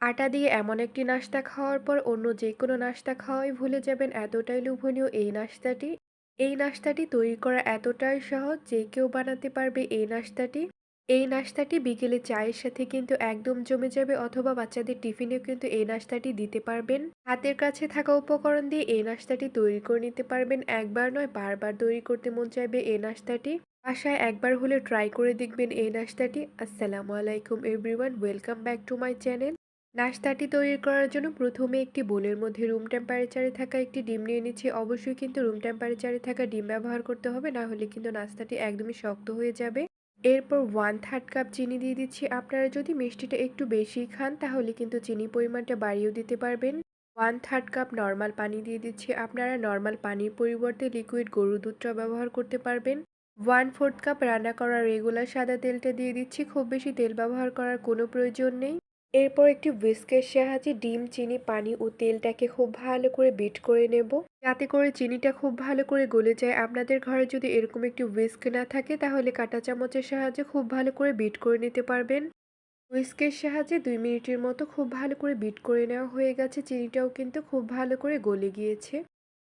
আটা দিয়ে এমন একটি নাস্তা খাওয়ার পর অন্য যে কোনো নাস্তা খাওয়াই ভুলে যাবেন এতটাই লোভনীয় এই নাস্তাটি এই নাস্তাটি তৈরি করা এতটাই সহজ যে কেউ বানাতে পারবে এই নাস্তাটি এই নাস্তাটি বিকেলে চায়ের সাথে কিন্তু একদম জমে যাবে অথবা বাচ্চাদের টিফিনেও কিন্তু এই নাস্তাটি দিতে পারবেন। হাতের কাছে থাকা উপকরণ দিয়ে এই নাস্তাটি তৈরি করে নিতে পারবেন। একবার নয়, বারবার তৈরি করতে মন চাইবে এই নাস্তাটি বাসায় একবার হলে ট্রাই করে দেখবেন এই নাস্তাটি আসসালামু আলাইকুম, everyone, welcome back to my channel. নাস্তাটি তৈরি করার জন্য প্রথমে একটি বোলের মধ্যে রুম টেম্পারেচারে থাকা একটি ডিম নিয়ে নিচ্ছি। অবশ্যই কিন্তু রুম টেম্পারেচারে থাকা ডিম ব্যবহার করতে হবে, না হলে কিন্তু নাস্তাটি একদমই শক্ত হয়ে যাবে। এরপর ওয়ান থার্ড কাপ চিনি দিয়ে দিচ্ছি। আপনারা যদি মিষ্টিটা একটু বেশি খান, তাহলে কিন্তু চিনি পরিমাণটা বাড়িয়েও দিতে পারবেন। ওয়ান থার্ড কাপ নর্মাল পানি দিয়ে দিচ্ছি। আপনারা নর্মাল পানির পরিবর্তে লিকুইড গরুর দুধটা ব্যবহার করতে পারবেন। ওয়ান ফোর্থ কাপ রান্না করা রেগুলার সাদা তেলটা দিয়ে দিচ্ছি। খুব বেশি তেল ব্যবহার করার কোনো প্রয়োজন নেই। এরপর একটি হুইস্কের সাহায্যে ডিম, চিনি, পানি ও তেলটাকে খুব ভালো করে বিট করে নেব। যাতে করে চিনিটা খুব ভালো করে গলে যায়। আপনাদের ঘরে যদি এরকম একটি হুইস্ক না থাকে, তাহলে কাঁটা চামচের সাহায্যে খুব ভালো করে বিট করে নিতে পারবেন। হুইস্কের সাহায্যে দুই মিনিটের মতো খুব ভালো করে বিট করে নেওয়া হয়ে গেছে। চিনিটাও কিন্তু খুব ভালো করে গলে গিয়েছে।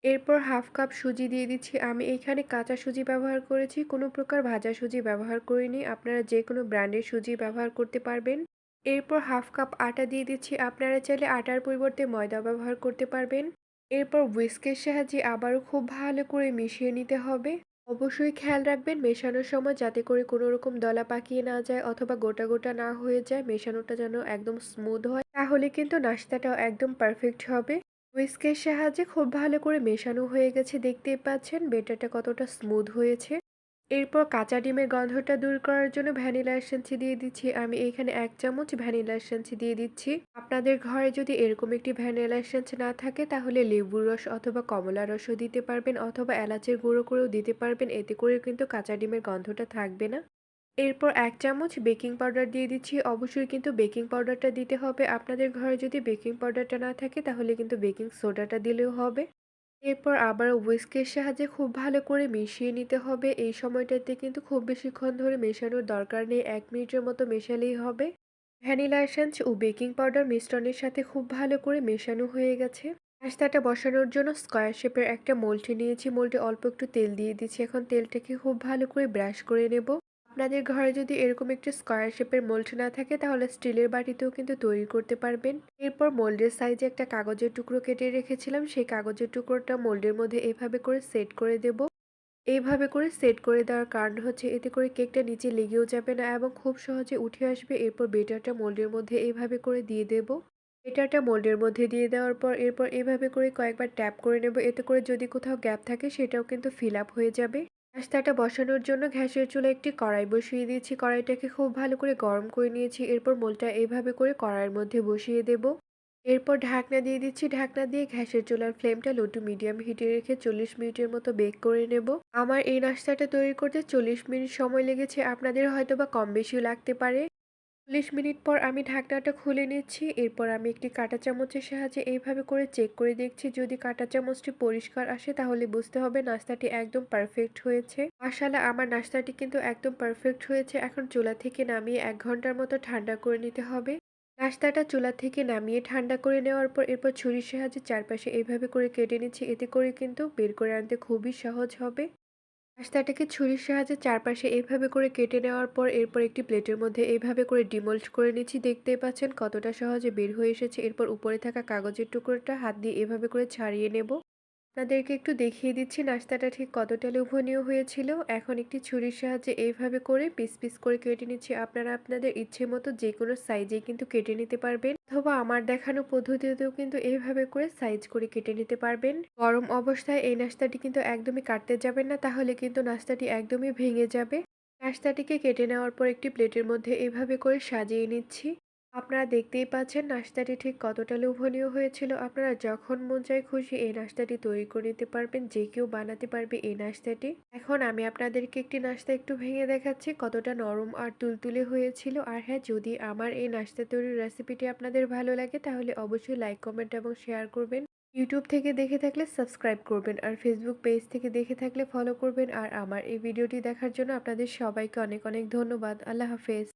এরপর হাফ কাপ সুজি দিয়ে দিচ্ছি। আমি এখানে কাঁচা সুজি ব্যবহার করেছি। কোনো প্রকার ভাজা সুজি ব্যবহার করিনি। আপনারা যে কোনো ব্র্যান্ডের সুজি ব্যবহার করতে পারবেন। এরপর হাফ কাপ আটা দিয়ে দিচ্ছি। আপনারা চাইলে আটার পরিবর্তে ময়দা ব্যবহার করতে পারবেন। এরপর হুইস্কের সাহায্যে আবারও খুব ভালো করে মিশিয়ে নিতে হবে। অবশ্যই খেয়াল রাখবেন, মেশানোর সময় যাতে করে কোনো রকম দলা পাকিয়ে না যায় অথবা গোটা গোটা না হয়ে যায়, মেশানোটা যেন একদম স্মুথ হয়। তাহলে কিন্তু নাস্তাটাও একদম পারফেক্ট হবে। হুইস্কের সাহায্যে খুব ভালো করে মেশানো হয়ে গেছে, দেখতেই পাচ্ছেন। বেটারটা কতটা স্মুথ হয়েছে। এরপর কাঁচা ডিমের গন্ধটা দূর করার জন্য ভ্যানিলা এসেন্সি দিয়ে দিচ্ছি। আমি এখানে এক চামচ ভ্যানিলা এসেন্সি দিয়ে দিচ্ছি। আপনাদের ঘরে যদি এরকম একটি ভ্যানিলা এসেন্স না থাকে, তাহলে লেবুর রস অথবা কমলা রসও দিতে পারবেন অথবা এলাচের গুঁড়ো করেও দিতে পারবেন। এতে করে কিন্তু কাঁচা ডিমের গন্ধটা থাকবে না। এরপর এক চামচ বেকিং পাউডার দিয়ে দিচ্ছি। অবশ্যই কিন্তু বেকিং পাউডারটা দিতে হবে। আপনাদের ঘরে যদি বেকিং পাউডারটা না থাকে, তাহলে কিন্তু বেকিং সোডাটা দিলেও হবে। এরপর আবার হুইস্কের সাহায্যে খুব ভালো করে মিশিয়ে নিতে হবে। এই সময়টাতে কিন্তু খুব বেশিক্ষণ ধরে মেশানোর দরকার নেই। এক মিনিটের মতো মেশালেই হবে। ভ্যানিলা এসেন্স ও বেকিং পাউডার মিশ্রণের সাথে খুব ভালো করে মেশানো হয়ে গেছে। পাস্তাটা বসানোর জন্য স্কোয়ার শেপের একটা মোল্টে নিয়েছি। মোল্টে অল্প একটু তেল দিয়ে দিচ্ছি। এখন তেলটাকে খুব ভালো করে ব্রাশ করে নেব। আপনাদের ঘরে যদি এরকম একটি স্কোয়ার শেপের মোল্ড না থাকে, তাহলে স্টিলের বাটিতেও কিন্তু তৈরি করতে পারবেন। এরপর মোল্ডের সাইজে একটা কাগজের টুকরো কেটে রেখেছিলাম। সেই কাগজের টুকরোটা মোল্ডের মধ্যে এভাবে করে সেট করে দেব। এইভাবে করে সেট করে দেওয়ার কারণ হচ্ছে, এতে করে কেকটা নিচে লেগেও যাবে না এবং খুব সহজে উঠে আসবে। এরপর বেটারটা মোল্ডের মধ্যে এইভাবে করে দিয়ে দেব। বেটারটা মোল্ডের মধ্যে দিয়ে দেওয়ার পর, এরপর এভাবে করে কয়েকবার ট্যাপ করে নেব। এতে করে যদি কোথাও গ্যাপ থাকে, সেটাও কিন্তু ফিল আপ হয়ে যাবে। পাস্তাটা বসানোর জন্য ঘ্যাসের চুলে একটি কড়াই বসিয়ে দিয়েছি। কড়াইটাকে খুব ভালো করে গরম করে নিয়েছি। এরপর মোলটা এইভাবে করে কড়াইয়ের মধ্যে বসিয়ে দেব। এরপর ঢাকনা দিয়ে দিচ্ছি। ঢাকনা দিয়ে ঘ্যাসের চুলার ফ্লেমটা লো টু মিডিয়াম হিটে রেখে চল্লিশ মিনিটের মতো বেক করে নেব। আমার এই নাস্তাটা তৈরি করতে চল্লিশ মিনিট সময় লেগেছে। আপনাদের হয়তো বা কম বেশিও লাগতে পারে। চল্লিশ মিনিট পর আমি ঢাকনাটা খুলে নিচ্ছি, এরপর আমি একটি কাঁটা চামচের সাহায্যে এইভাবে করে চেক করে দেখছি যদি কাঁটা চামচটি পরিষ্কার আসে তাহলে বুঝতে হবে নাস্তাটি একদম পারফেক্ট হয়েছে। মাসালা আমার নাস্তাটি কিন্তু একদম পারফেক্ট হয়েছে। এখন চুলা থেকে নামিয়ে এক ঘণ্টার মতো ঠান্ডা করে নিতে হবে। নাস্তাটা চুলা থেকে নামিয়ে ঠান্ডা করে নেওয়ার পর এরপর ছুরির সাহায্যে চারপাশে এইভাবে করে কেটে নিচ্ছি। এতে করে কিন্তু বের করে আনতে খুবই সহজ হবে। পাস্তাটাকে ছুরির সাহায্যে চারপাশে এভাবে করে কেটে নেওয়ার পর এরপর একটি প্লেটের মধ্যে এভাবে করে ডিমোল্ড করে নিচ্ছি। দেখতেই পাচ্ছেন কতটা সহজে বের হয়ে এসেছে। এরপর উপরে থাকা কাগজের টুকরোটা হাত দিয়ে এভাবে করে ছাড়িয়ে নেব। আপনাদেরকে একটু দেখিয়ে দিচ্ছি, নাস্তাটা ঠিক কতটা লোভনীয় হয়েছিল। এখন একটি ছুরির সাহায্যে এইভাবে করে পিস পিস করে কেটে নিচ্ছি। আপনারা আপনাদের ইচ্ছে মতো যে কোনো সাইজে কিন্তু কেটে নিতে পারবেন, অথবা আমার দেখানো পদ্ধতিতেও কিন্তু এইভাবে করে সাইজ করে কেটে নিতে পারবেন। গরম অবস্থায় এই নাস্তাটি কিন্তু একদমই কাটতে যাবেন না, তাহলে কিন্তু নাস্তাটি একদমই ভেঙে যাবে। নাস্তাটিকে কেটে নেওয়ার পর একটি প্লেটের মধ্যে এইভাবে করে সাজিয়ে নিচ্ছি। আপনারা দেখতেই পাচ্ছেন নাস্তাটি ঠিক কতটা লোভনীয় হয়েছিল। আপনারা যখন মন চায় খুশি এই নাস্তাটি তৈরি করে নিতে পারবেন, যে কেউ বানাতে পারবে এই নাস্তাটি। এখন আমি আপনাদেরকে একটি নাস্তা একটু ভেঙে দেখাচ্ছি, কতটা নরম আর তুলতুলে হয়েছিল। আর হ্যাঁ যদি আমার এই নাস্তা তৈরির রেসিপিটি আপনাদের ভালো লাগে, তাহলে অবশ্যই লাইক, কমেন্ট এবং শেয়ার করবেন। ইউটিউব থেকে দেখে থাকলে সাবস্ক্রাইব করবেন আর ফেসবুক পেজ থেকে দেখে থাকলে ফলো করবেন। আর আমার এই ভিডিওটি দেখার জন্য আপনাদের সবাইকে অনেক অনেক ধন্যবাদ। আল্লাহ হাফেজ।